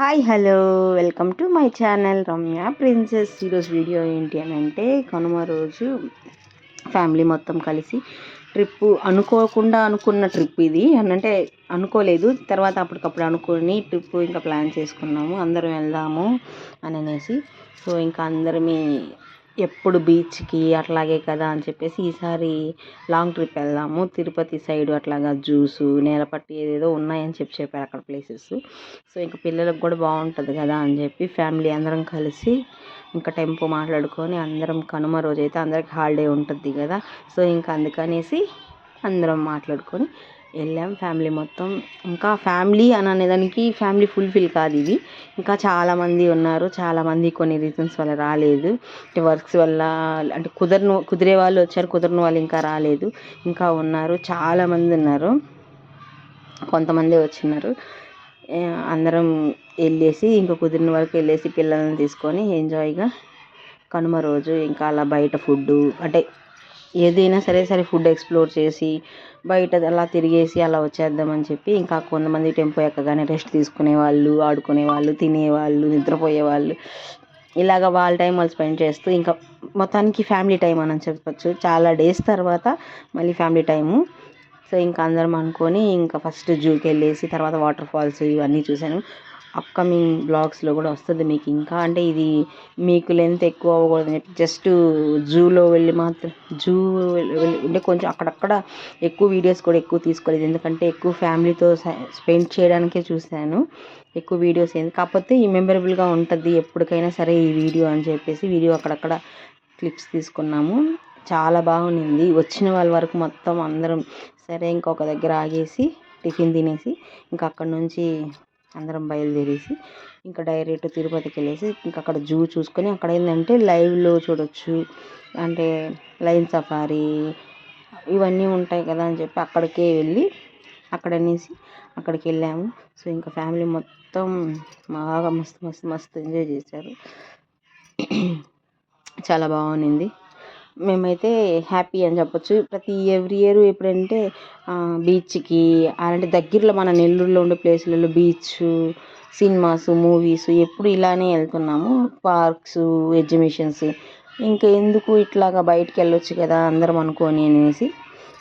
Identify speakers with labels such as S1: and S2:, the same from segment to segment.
S1: Hi hello. Welcome to my channel Ramya princess. ఈరోజు video ఏంటి అని అంటే కనుమ రోజు ఫ్యామిలీ మొత్తం కలిసి ట్రిప్ అనుకోకుండా అనుకున్న ట్రిప్ ఇది. అని అంటే అనుకోలేదు. తర్వాత అప్పటికప్పుడు అనుకుని ట్రిప్ ఇంకా ప్లాన్ చేసుకున్నాము. అందరం వెళ్దాము అని అనేసి. సో ఇంకా అందరమీ ఎప్పుడు బీచ్కి అట్లాగే కదా అని చెప్పేసి ఈసారి లాంగ్ ట్రిప్ వెళ్దాము. తిరుపతి సైడ్ అట్లాగా జ్యూసు నేలపట్టి ఏదేదో ఉన్నాయని చెప్పి చెప్పారు అక్కడ ప్లేసెస్. సో ఇంకా పిల్లలకు కూడా బాగుంటుంది కదా అని చెప్పి ఫ్యామిలీ అందరం కలిసి ఇంకా టెంపో మాట్లాడుకొని అందరం కనుమ రోజు అయితే అందరికి హాలిడే ఉంటుంది కదా. సో ఇంకా అందుకనేసి అందరం మాట్లాడుకొని వెళ్ళాం ఫ్యామిలీ మొత్తం. ఇంకా ఫ్యామిలీ అని అనేదానికి ఫ్యామిలీ ఫుల్ఫిల్ కాదు ఇది. ఇంకా చాలామంది ఉన్నారు. చాలామంది కొన్ని రీజన్స్ వల్ల రాలేదు. వర్క్స్ వల్ల అంటే కుదరను కుదిరే వాళ్ళు వచ్చారు. కుదరని వాళ్ళు ఇంకా రాలేదు. ఇంకా ఉన్నారు. చాలామంది ఉన్నారు. కొంతమంది వచ్చినారు అందరం వెళ్ళేసి ఇంకా కుదిరిన వరకు వెళ్ళేసి పిల్లల్ని తీసుకొని ఎంజాయ్గా కనుమ రోజు ఇంకా అలా బయట ఫుడ్డు అంటే ఏదైనా సరే సరే ఫుడ్ ఎక్స్ప్లోర్ చేసి బయట అలా తిరిగేసి అలా వచ్చేద్దామని చెప్పి ఇంకా కొంతమంది టెంపో ఎక్కగానే రెస్ట్ తీసుకునే వాళ్ళు ఆడుకునే వాళ్ళు తినేవాళ్ళు నిద్రపోయే వాళ్ళు ఇలాగ వాళ్ళ టైం వాళ్ళు స్పెండ్ చేస్తూ ఇంకా మొత్తానికి ఫ్యామిలీ టైం అని చెప్పచ్చు. చాలా డేస్ తర్వాత మళ్ళీ ఫ్యామిలీ టైము. సో ఇంకా అందరం అనుకొని ఇంకా ఫస్ట్ జూకి వెళ్ళేసి తర్వాత వాటర్ ఫాల్స్ ఇవన్నీ చూశాను. అప్కమింగ్ బ్లాగ్స్లో కూడా వస్తుంది మీకు ఇంకా. అంటే ఇది మీకు లెంత్ ఎక్కువ అవ్వకూడదని చెప్పి జస్ట్ జూలో వెళ్ళి మాత్రం జూ అంటే కొంచెం అక్కడక్కడ ఎక్కువ వీడియోస్ కూడా ఎక్కువ తీసుకోలేదు. ఎందుకంటే ఎక్కువ ఫ్యామిలీతో స్పెండ్ చేయడానికే చూశాను. ఎక్కువ వీడియోస్ ఏంది కాకపోతే ఈ మెమరబుల్గా ఉంటుంది ఎప్పటికైనా సరే ఈ వీడియో అని చెప్పేసి వీడియో అక్కడక్కడ క్లిప్స్ తీసుకున్నాము. చాలా బాగుంది వచ్చిన వాళ్ళ వరకు మొత్తం అందరం సరే ఇంకొక దగ్గర ఆగేసి టిఫిన్ తినేసి ఇంకా అక్కడ నుంచి అందరం బయలుదేరేసి ఇంకా డైరెక్ట్ తిరుపతికి వెళ్ళేసి ఇంకా అక్కడ జూ చూసుకొని అక్కడ ఏంటంటే లైవ్లో చూడొచ్చు. అంటే లైన్ సఫారీ ఇవన్నీ ఉంటాయి కదా అని చెప్పి అక్కడికే వెళ్ళి అక్కడ అనేసి అక్కడికి వెళ్ళాము సో ఇంకా ఫ్యామిలీ మొత్తం బాగా మస్తు మస్తు మస్తు ఎంజాయ్ చేశారు. చాలా బాగుంది మేమైతే హ్యాపీ అని చెప్పొచ్చు. ప్రతి ఎవ్రీ ఇయర్ ఎప్పుడంటే బీచ్కి అలాంటి దగ్గరలో మన నెల్లూరులో ఉండే ప్లేసులలో బీచ్ సినిమాస్ మూవీస్ ఎప్పుడు ఇలానే వెళ్తున్నాము. Parks exhibitions. ఇంకా ఎందుకు ఇట్లాగా బయటికి వెళ్ళొచ్చు కదా అందరం అనుకొని అనేసి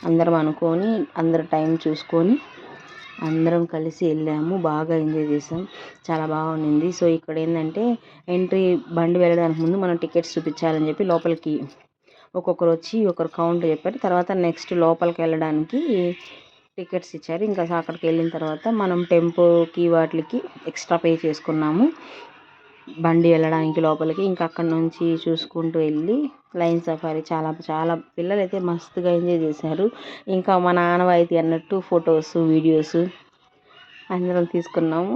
S1: అందరం అనుకొని అందరు టైం చూసుకొని అందరం కలిసి వెళ్ళాము. బాగా ఎంజాయ్ చేసాం. చాలా బాగుంది సో ఇక్కడ ఏంటంటే ఎంట్రీ బండి వెళ్ళడానికి ముందు మనం టికెట్స్ చూపించాలని చెప్పి లోపలికి ఒక్కొక్కరు వచ్చి ఒకరు కౌంట్ చెప్పారు. తర్వాత నెక్స్ట్ లోపలికి వెళ్ళడానికి టికెట్స్ ఇచ్చారు. ఇంకా అక్కడికి వెళ్ళిన తర్వాత మనం టెంపోకి వాటికి ఎక్స్ట్రా పే చేసుకున్నాము. బండి వెళ్ళడానికి లోపలికి. ఇంకా అక్కడ నుంచి చూసుకుంటూ వెళ్ళి లైన్ సఫారీ చాలా చాలా పిల్లలు అయితే మస్తుగా ఎంజాయ్ చేశారు. ఇంకా మా నాన్నవాయితీ అన్నట్టు ఫొటోస్ వీడియోస్ అందరం తీసుకున్నాము.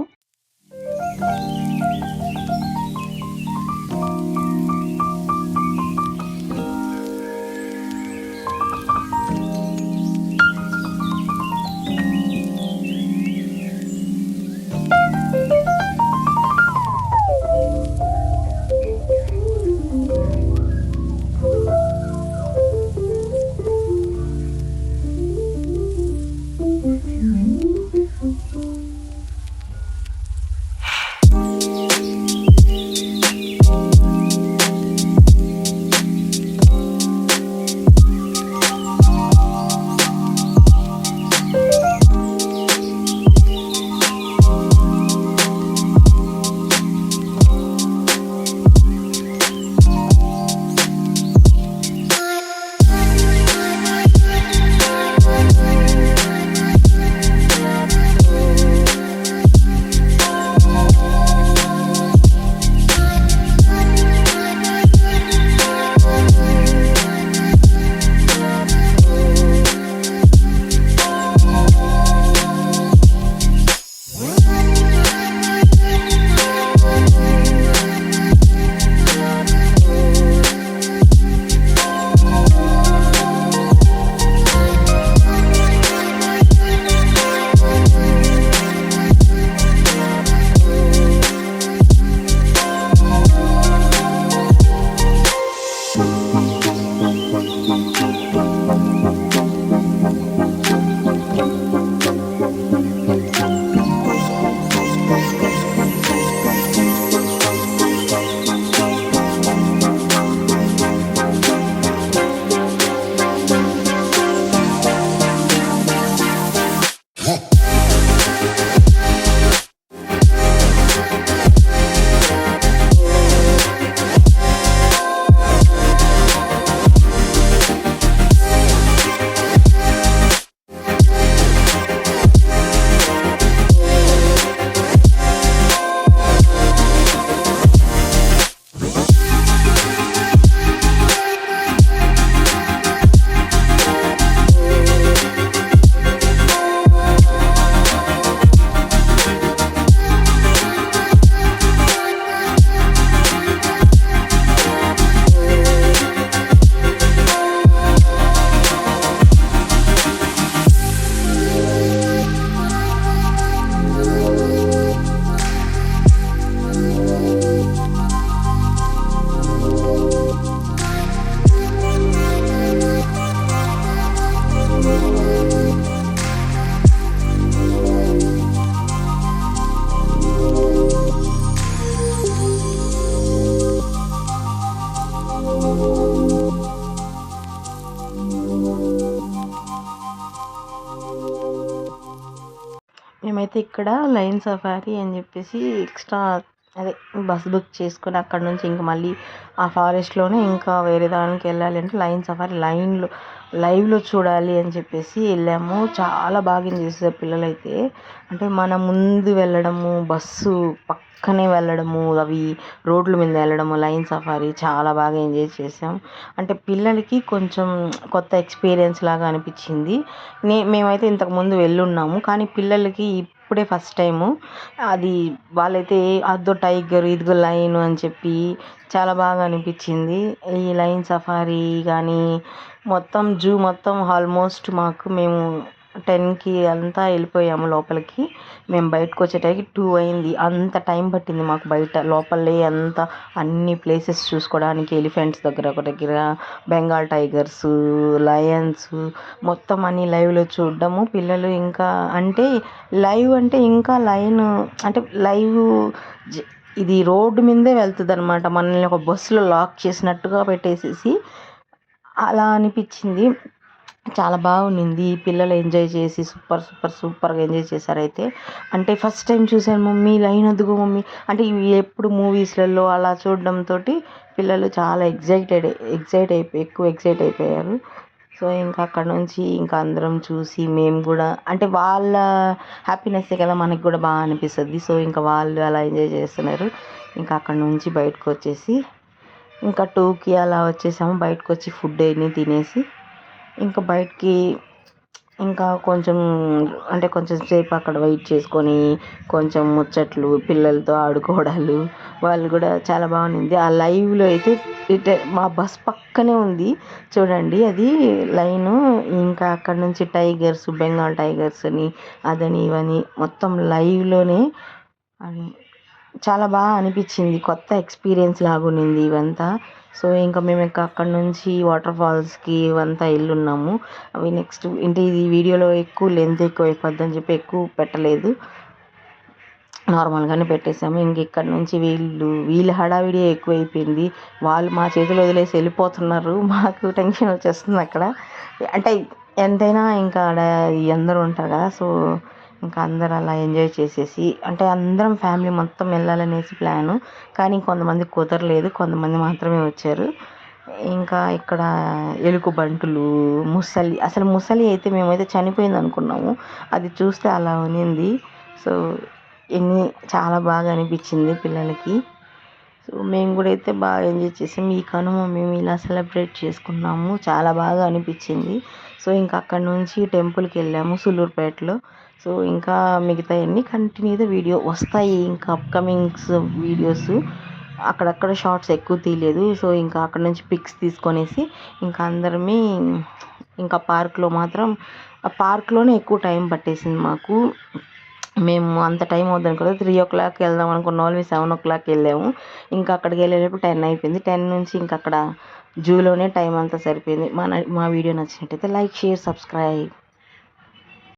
S1: ఇక్కడ లైన్ సఫారీ అని చెప్పేసి ఎక్స్ట్రా అదే బస్ బుక్ చేసుకుని అక్కడ నుంచి ఇంక మళ్ళీ ఆ ఫారెస్ట్లోనే ఇంకా వేరే దానికి వెళ్ళాలి అంటే లైన్ సఫారీ లైన్లో లైవ్లో చూడాలి అని చెప్పేసి వెళ్ళాము. చాలా బాగా ఎంజాయ్ చేశారు పిల్లలైతే. అంటే మన ముందు వెళ్ళడము బస్సు పక్కనే వెళ్ళడము అవి రోడ్ల మీద వెళ్ళడము లైన్ సఫారీ చాలా బాగా ఎంజాయ్ చేసాం అంటే పిల్లలకి కొంచెం కొత్త ఎక్స్పీరియన్స్ లాగా అనిపించింది. నే మేమైతే ఇంతకుముందు వెళ్ళున్నాము. కానీ పిల్లలకి ఇప్పుడే ఫస్ట్ టైము. అది వాళ్ళైతే అదో టైగర్ ఇదిగో లైన్ అని చెప్పి చాలా బాగా అనిపించింది. ఈ లైన్ సఫారీ కానీ మొత్తం జూ మొత్తం ఆల్మోస్ట్ మాకు మేము టెన్కి అంతా వెళ్ళిపోయాము లోపలికి. మేము బయటకు వచ్చేటప్పటికి టూ అయింది. అంత టైం పట్టింది మాకు బయట. లోపలే అంత అన్ని ప్లేసెస్ చూసుకోవడానికి ఎలిఫెంట్స్ దగ్గర ఒక దగ్గర బెంగాల్ టైగర్స్ లయన్స్ మొత్తం అన్ని లైవ్లో చూడడము. పిల్లలు ఇంకా అంటే లైవ్ అంటే ఇంకా లైన్ అంటే లైవ్ ఇది రోడ్డు మీదే వెళ్తుంది అనమాట మనల్ని ఒక బస్సులో లాక్ చేసినట్టుగా పెట్టేసేసి అలా అనిపించింది. చాలా బాగుండింది. పిల్లలు ఎంజాయ్ చేసి సూపర్ సూపర్ సూపర్గా ఎంజాయ్ చేశారు అయితే అంటే ఫస్ట్ టైం చూశాను మమ్మీ లైన్ వద్దుగో మమ్మీ. అంటే ఇవి ఎప్పుడు మూవీస్లలో అలా చూడడంతో పిల్లలు చాలా ఎగ్జైటెడ్ ఎగ్జైట్ అయిపోయి ఎక్కువ ఎగ్జైట్ అయిపోయారు. సో ఇంకా అక్కడ నుంచి ఇంకా అందరం చూసి మేము కూడా అంటే వాళ్ళ హ్యాపీనెస్సే కదా మనకి కూడా బాగా అనిపిస్తుంది. సో ఇంకా వాళ్ళు అలా ఎంజాయ్ చేస్తున్నారు. ఇంకా అక్కడ నుంచి బయటకు వచ్చేసి ఇంకా టూకి అలా వచ్చేసాము. బయటకు వచ్చి ఫుడ్ అన్నీ తినేసి ఇంకా బయటికి ఇంకా కొంచెం అంటే కొంచెం సేపు అక్కడ వెయిట్ చేసుకొని కొంచెం ముచ్చట్లు పిల్లలతో ఆడుకోవడాలు వాళ్ళు కూడా చాలా బాగుంది ఆ లైవ్లో అయితే ఇటే మా బస్ పక్కనే ఉంది. చూడండి అది లైను ఇంకా అక్కడ నుంచి టైగర్స్ బెంగాల్ టైగర్స్ అని అదని ఇవని మొత్తం లైవ్లోనే అని చాలా బాగా అనిపించింది. కొత్త ఎక్స్పీరియన్స్ లాగా ఉన్నింది ఇవంతా. సో ఇంకా మేము ఇంకా అక్కడ నుంచి వాటర్ ఫాల్స్కి ఇవంతా వెళ్ళున్నాము అవి నెక్స్ట్ అంటే ఇది వీడియోలో ఎక్కువ లెంత్ ఎక్కువ అయిపోద్ది అని చెప్పి ఎక్కువ పెట్టలేదు. నార్మల్గానే పెట్టేసాము. ఇంక ఇక్కడ నుంచి వీళ్ళు వీళ్ళ హడావిడి ఎక్కువైపోయింది. వాళ్ళు మా చేతులు వదిలేసి వెళ్ళిపోతున్నారు. మాకు టెన్షన్ వచ్చేస్తుంది అక్కడ. అంటే ఎంతైనా ఇంకా ఆడ అందరూ ఉంటారు కదా సో ఇంకా అందరు అలా ఎంజాయ్ చేసేసి అంటే అందరం ఫ్యామిలీ మొత్తం వెళ్ళాలనేసి ప్లాను. కానీ కొంతమంది కుదరలేదు కొంతమంది మాత్రమే వచ్చారు. ఇంకా ఇక్కడ ఎలుగు బంటులు ముసలి అసలు ముసలి అయితే మేమైతే చనిపోయింది అనుకున్నాము. అది చూస్తే అలా ఉన్నింది సో ఎన్ని చాలా బాగా అనిపించింది పిల్లలకి. సో మేము కూడా అయితే బాగా ఎంజాయ్ చేసాం. ఈ కనుమ మేము ఇలా సెలబ్రేట్ చేసుకున్నాము. చాలా బాగా అనిపించింది. సో ఇంకా అక్కడ నుంచి టెంపుల్కి వెళ్ళాము సులూరుపేటలో సో ఇంకా మిగతావన్నీ కంటిన్యూగా వీడియో వస్తాయి. ఇంకా అప్కమింగ్స్ వీడియోస్ అక్కడక్కడ షార్ట్స్ ఎక్కువ తీయలేదు. సో ఇంకా అక్కడ నుంచి పిక్స్ తీసుకొనేసి ఇంకా అందరమీ ఇంకా పార్క్లో మాత్రం ఆ పార్క్లోనే ఎక్కువ టైం పట్టేసింది మాకు. మేము అంత టైం అవుతుంది కదా త్రీ ఓ క్లాక్ వెళ్దాం అనుకున్న వాళ్ళు మేము సెవెన్ ఓ క్లాక్కి వెళ్ళాము. ఇంకా అక్కడికి వెళ్ళేటప్పుడు టెన్ అయిపోయింది. టెన్ నుంచి ఇంకా అక్కడ జూలోనే టైం అంతా సరిపోయింది. మా మా వీడియో నచ్చినట్టయితే లైక్ షేర్ సబ్స్క్రైబ్